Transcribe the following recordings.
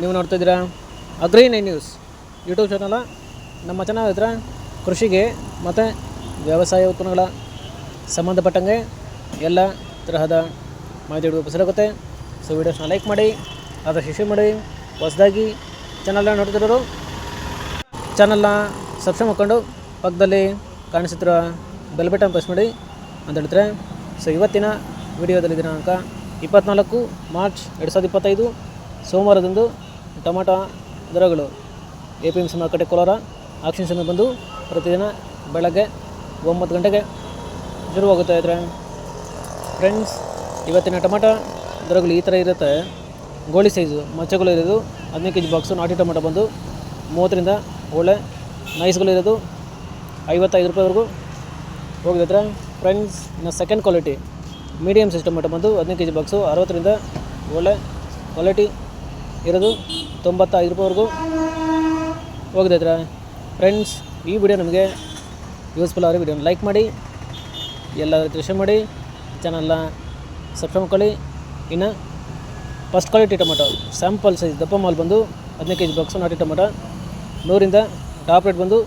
ನೀವು ನೋಡ್ತಾ ಇದ್ದೀರಾ? Agri Nine News YouTube channel. ನಮ್ಮ ಚಾನಲ್ ಹತ್ರ ಕೃಷಿಗೆ ಮತ್ತು ವ್ಯವಸಾಯ ಉತ್ಪನ್ನಗಳ ಸಂಬಂಧಪಟ್ಟಂಗೆ ಎಲ್ಲ ತರಹದ ಮಾಹಿತಿಗಳು ಉಪಯೋಗುತ್ತೆ ಸೊ ವೀಡಿಯೋಸ್ನ ಲೈಕ್ ಮಾಡಿ ಅದರ ಶಿಶು ಮಾಡಿ, ಹೊಸದಾಗಿ ಚಾನಲ್ನ ನೋಡ್ತಿರೋರು ಚಾನಲ್ನ ಸಬ್ಸ್ಕ್ರೈಬ್ ಮಾಡ್ಕೊಂಡು ಪಕ್ಕದಲ್ಲಿ ಕಾಣಿಸುತ್ತಿರೋ ಬೆಲ್ ಬಟನ್ ಪ್ರೆಸ್ ಮಾಡಿ ಅಂತ ಹೇಳ್ತಾರೆ ಸೊ ಇವತ್ತಿನ ವಿಡಿಯೋದಲ್ಲಿ ದಿನಾಂಕ ಇಪ್ಪತ್ನಾಲ್ಕು ಮಾರ್ಚ್ ಎರಡು ಸಾವಿರದ ಇಪ್ಪತ್ತೈದು, ಸೋಮವಾರದಂದು ಟೊಮಾಟೊ ದರಗಳು ಎ ಪಿ ಎಂ ಸಿ ಮಾರುಕಟ್ಟೆ ಕೋಲಾರ, ಆಕ್ಷನ್ ಸಮಯ ಬಂದು ಪ್ರತಿದಿನ ಬೆಳಗ್ಗೆ ಒಂಬತ್ತು ಗಂಟೆಗೆ ಶುರುವಾಗುತ್ತೆ ಆದರೆ ಫ್ರೆಂಡ್ಸ್ ಇವತ್ತಿನ ಟೊಮಾಟೊ ದರಗಳು ಈ ಥರ ಇರುತ್ತೆ. ಗೋಳಿ ಸೈಜು ಮಚ್ಚೆಗಳು ಇರೋದು ಹದಿನೈದು ಕೆ ಜಿ ಬಾಕ್ಸು ನಾಟಿ ಟೊಮೆಟೊ ಬಂದು ಮೂವತ್ತರಿಂದ ಒಳ್ಳೆ ನೈಸ್ಗಳು ಇರೋದು ಐವತ್ತೈದು ರೂಪಾಯಿವರೆಗೂ ಹೋಗಿದ್ರೆ ಫ್ರೆಂಡ್ಸ್ ಇನ್ನು second quality medium size tomato ಬಂದು ಹದಿನೈದು ಕೆ ಜಿ ಬಾಕ್ಸು ಅರವತ್ತರಿಂದ ಒಳ್ಳೆ ಕ್ವಾಲಿಟಿ ಇರೋದು ತೊಂಬತ್ತೈದು ರೂಪಾಯಿವರೆಗೂ ಹೋಗಿದ್ರೆ ಫ್ರೆಂಡ್ಸ್ ಈ ವಿಡಿಯೋ ನಮಗೆ ಯೂಸ್ಫುಲ್ ಆದರೆ ವಿಡಿಯೋನ ಲೈಕ್ ಮಾಡಿ ಎಲ್ಲರೂ ದೃಶ್ಯ ಮಾಡಿ ಚಾನಲ್ನ ಸಬ್ಸ್ಕ್ರೈಬ್ ಮಾಡ್ಕೊಳ್ಳಿ. ಇನ್ನು first quality tomato sample size ದಪ್ಪ ಮಾಲ್ ಬಂದು ಹದಿನೈದು ಕೆ ಜಿ ಬಾಕ್ಸು ನಾಟಿ ಟೊಮೆಟೊ, ನೂರಿಂದ ಟಾಪ್ ರೇಟ್ ಬಂದು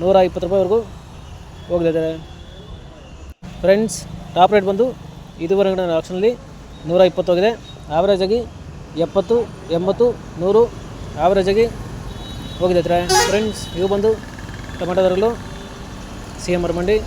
ನೂರ ಇಪ್ಪತ್ತು ರೂಪಾಯಿವರೆಗೂ ಹೋಗ್ತಿದ್ದಾರೆ ಫ್ರೆಂಡ್ಸ್ ಟಾಪ್ ರೇಟ್ ಬಂದು ಇದುವರೆಗಿನ ಆಪ್ಷನಲ್ಲಿ ನೂರ ಇಪ್ಪತ್ತು ಹೋಗಿದೆ. ಆಗಿ ಎಪ್ಪತ್ತು ಎಂಬತ್ತು ನೂರು ಆವರೇಜಾಗಿ ಹೋಗಿದೆ ಫ್ರೆಂಡ್ಸ್ ಇವು ಬಂದು ಟೊಮೆಟೊ ಸಿ ಎಂ ಆರ್ ಮಂಡಿ